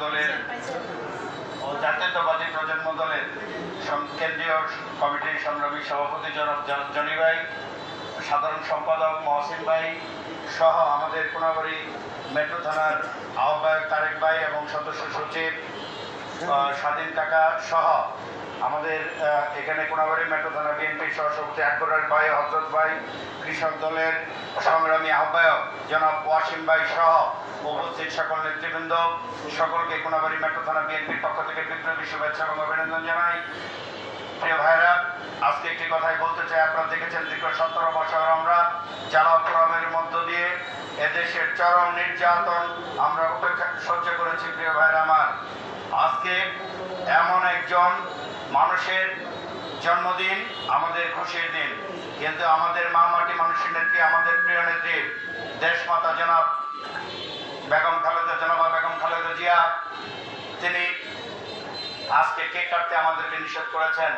দলের ও জাতীয়তাবাদী প্রজন্ম দলের কেন্দ্রীয় কমিটির সংগ্রামী সভাপতি জনাব জন- ভাই, সাধারণ সম্পাদক মহসিন ভাই সহ আমাদের কোনাবাড়ি মেট্রো থানার আহ্বায়ক তারেক ভাই এবং সদস্য সচিব স্বাধীন কাকা সহ আমাদের এখানে কোনাবাড়ি মেট্রো থানা বিএনপির সহসভাপতি আকবরের ভাই, হজরত ভাই, কৃষক দলের সংগ্রামী আহ্বায়ক জনাব ওয়াসিম ভাই সহ উপস্থিত সকল নেতৃবৃন্দ। সকলকে কোনাবাড়ি মেট্রো থানা বিএনপির পক্ষ থেকে বিপ্লবী শুভেচ্ছা এবং অভিনন্দন জানাই। প্রিয় ভাইরা আজকে একটি কথাই বলতে চাই। আপনারা দেখেছেন দীর্ঘ সতেরো বছর আমরা জ্বালাপোড়ামের মধ্য দিয়ে এদেশের চরম নির্যাতন আমরা উপেক্ষা সহ্য করেছি, প্রিয় ভাইরা আমার। আজকে এমন একজন মানুষের জন্মদিন আমাদের খুশির দিন। কিন্তু আমাদের মা মাটি মানুষের নেত্রী, আমাদের প্রিয় নেত্রী, দেশমাতা জনাব বেগম খালেদা, জনাবা বেগম খালেদা জিয়া, তিনি আজকে কেক কাটতে আমাদেরকে নিষেধ করেছেন।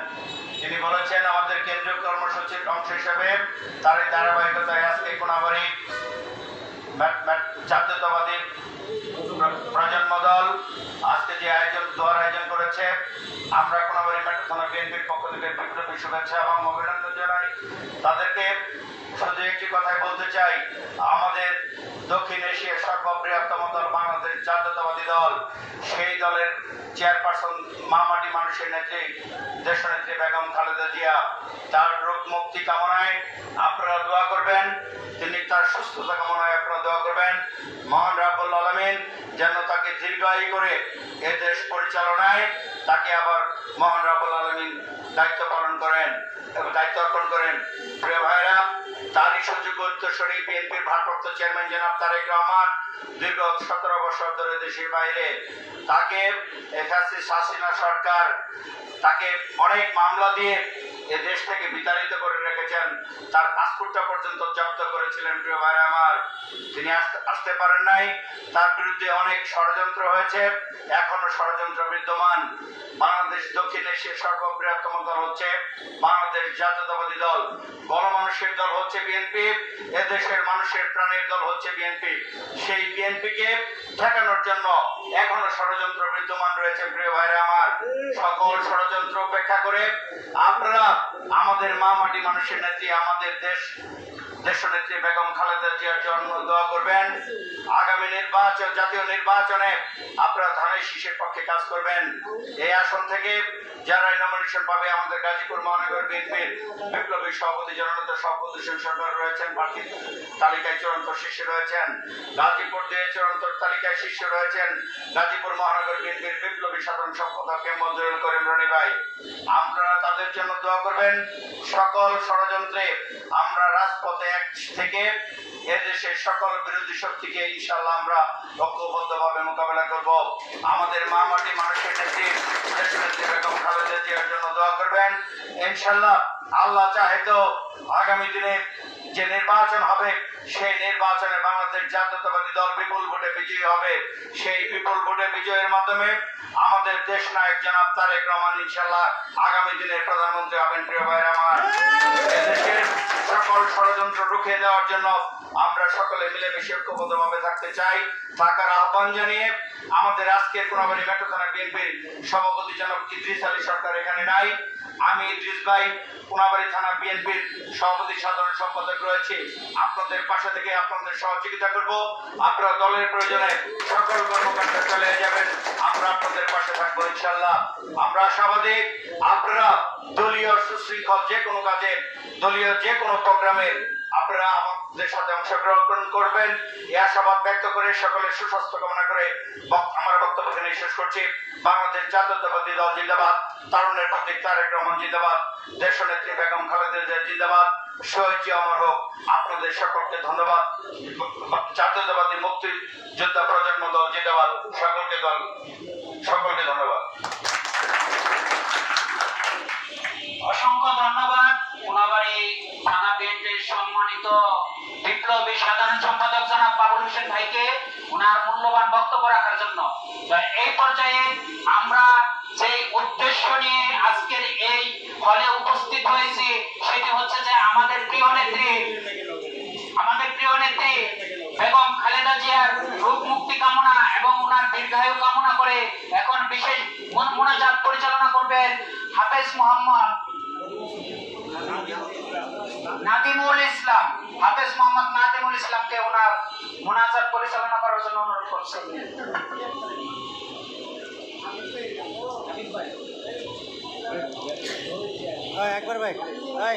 তিনি বলেছেন, আমাদের কেন্দ্রীয় কর্মসূচির অংশ হিসেবে তার ধারাবাহিকতায় আজকে কোনাবাড়ি জাতীয়তাবাদী প্রজন্ম দল আজকে যে আয়োজন আমরা মেট্রো থানা বিএনপির পক্ষ থেকে বিপ্লবী শুভেচ্ছা এবং অভিনন্দন জানাই। তাদেরকে শুধু একটি কথাই বলতে চাই, আমাদের দক্ষিণ এশিয়ার সর্ববৃহত্তম দল বাংলাদেশ জাতীয়তাবাদী দল। সেই দলের চেয়ারপারসন মামাটি মানুষের নেত্রী, দেশনেত্রী বেগম খালেদা জিয়া, তার রোগ মুক্তি কামনায় আপনারা দোয়া করবেন, তিনি তার সুস্থতা কামনায় আপনারা দোয়া করবেন। মহান রাব্বুল আলমিন যেন তাকে দীর্ঘায়ু করে এ দেশ পরিচালনায় তাকে আবার মহান রাব্বুল আলমিন দায়িত্ব পালন করেন এবং দায়িত্ব অর্পণ করেন। প্রিয় ভাইরা তারই সুযোগ্য উত্তরসরী বিএনপির ভারপ্রাপ্ত চেয়ারম্যান জনাব তারেক রহমান দীর্ঘ সতেরো বছর ধরে দেশের বাইরে। তাকে ফ্যাসিস্ট হাসিনা সরকার তাকে অনেক মামলা দিয়ে এ দেশ থেকে বিতাড়িত করে রেখেছেন। তার পাসপোর্টটা পর্যন্ত জব্দ করেছিলেন প্রিয় ভাইরা আমার। তিনি আসতে পারেন নাই। তার বিরুদ্ধে অনেক ষড়যন্ত্র হয়েছে, এখনও ষড়যন্ত্র বিদ্যমান। বাংলাদেশ, দক্ষিণ এশিয়ার সর্ববৃহত্তম দল হচ্ছে বাংলাদেশ জাতীয়তাবাদী দল। গণমানুষের দল হচ্ছে বিএনপি, এদেশের মানুষের প্রাণের দল হচ্ছে বিএনপি। সেই বিএনপিকে ঠেকানোর জন্য এখনও ষড়যন্ত্র বিদ্যমান রয়েছে, প্রিয় ভাইরা আমার। সকল ষড়যন্ত্র উপেক্ষা করে আপনারা আমাদের মা মাটি মানুষের নেত্রী, আমাদের দেশ, দেশনেত্রী বেগম খালেদা জিয়ার জন্ম দোয়া করবেন। আগামী নির্বাচন, জাতীয় নির্বাচনে আপনারা ধানের শীষের পক্ষে কাজ করবেন। এই আসন থেকে যারা নমিনেশন পাবে, আমাদের গাজীপুর মহানগর বিএনপির বিপ্লবী সভাপতি জননেতা সভাপতি সরকার রয়েছেন প্রার্থী তালিকায় চূড়ান্ত শীর্ষে রয়েছেন। গাজীপুর দিয়ে চূড়ান্ত তালিকায় শীর্ষে রয়েছেন গাজীপুর মহানগর বিএনপির বিপ্লবী সাধারণ সম্পাদক মঞ্জুরুল করিম রনি ভাই। আপনারা তাদের জন্য দোয়া করবেন। সকল ষড়যন্ত্রে আমরা রাজপথে এক থেকে এদেশের সকল বিরোধী শক্তিকে ইনশাল্লাহ আমরা ঐক্যবদ্ধভাবে মোকাবেলা করব। আমাদের মা মাটি মানুষের নেত্রী সেই বিপুল ভোটে বিজয়ের মাধ্যমে আমাদের দেশ নায়ক জনাব তারেক রহমান ইনশাল্লাহ আগামী দিনের প্রধানমন্ত্রী হবেন। প্রিয় ভাইয়ের আমার সকল ষড়যন্ত্র রুখে দেওয়ার জন্য আমরা সকলে মিলেমিশে ঐক্যবদ্ধভাবে থাকতে চাই। থাকার আহ্বান জানিয়ে আমাদের আজকের কোনাবাড়ি মেট্রো থানা বিএনপির সভাপতি জনাব ইদ্রিস আলী সরকার এখানে নাই। আমি ইদ্রিস ভাই কোনাবাড়ি থানা বিএনপির সভাপতি, সাধারণ সম্পাদক রয়েছে। আপনাদের পাশে থেকে আপনাদের সহযোগিতা করব। আপনারা দলের প্রয়োজনে সকল কর্মকাণ্ড চালিয়ে যাবেন। আমরা আপনাদের পাশে থাকব ইনশাল্লাহ আমরা আশাবাদী, আপনারা দলীয় সুশৃঙ্খল যে কোনো কাজে, দলীয় যে কোনো প্রোগ্রামে আপনারা আমাদের সাথে অংশগ্রহণ করবেন। এই আশাবাদ ব্যক্ত করে সকলের সুস্বাস্থ্য কামনা করে আমার বক্তব্য এখানে শেষ করছি। বাংলাদেশ জাতীয়তাবাদী দল জিন্দাবাদ। তারুণের প্রতীক তারেক রহমান জিন্দাবাদ। দেশনেত্রী বেগম খালেদা জিয়া জিন্দাবাদ। শহীদ অমর হোক। আপনাদের সকলকে ধন্যবাদ। জাতীয়তাবাদী মুক্তি যোদ্ধা প্রজন্ম দল জিন্দাবাদ। সকলকে দল সকলকে ধন্যবাদ। অসংখ্য ধন্যবাদ। কোনাবাড়ি থানা বিএনপির সম্মানিত বিপ্লবী সাধারণ সম্পাদক জনাব বাবুল হোসেন ভাইকে ওনার মূল্যবান বক্তব্য রাখার জন্য। এই পর্যায়ে আমরা যে উদ্দেশ্য নিয়ে আজকের এই হলে উপস্থিত হয়েছি সেটি হচ্ছে যে আমাদের প্রিয় নেত্রী আমাদের প্রিয় নেত্রী বেগম খালেদা জিয়ার রোগ মুক্তি কামনা এবং ওনার দীর্ঘায়ু কামনা করে এখন বিশেষ মন- মোনাজাত পরিচালনা করবেন হাফেজ মোহাম্মদ নাদিমুল ইসলাম। হাফেজ মোহাম্মদ নাদিমুল ইসলামকে ওনার মোনাজাত পরিচালনা করার জন্য অনুরোধ করছি। একবার ভাই ভাই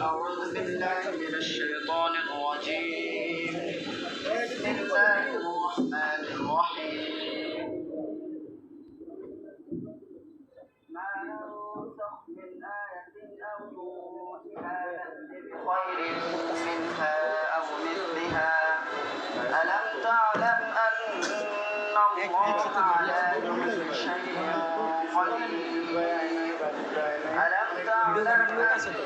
أعوذ بالله من الشيطان الرجيم. بسم الله الرحمن الرحيم. ما ننسخ من آية أو نأت بخير منها أو مثلها. ألم تعلم أن الله বোঝার লোক আছে তো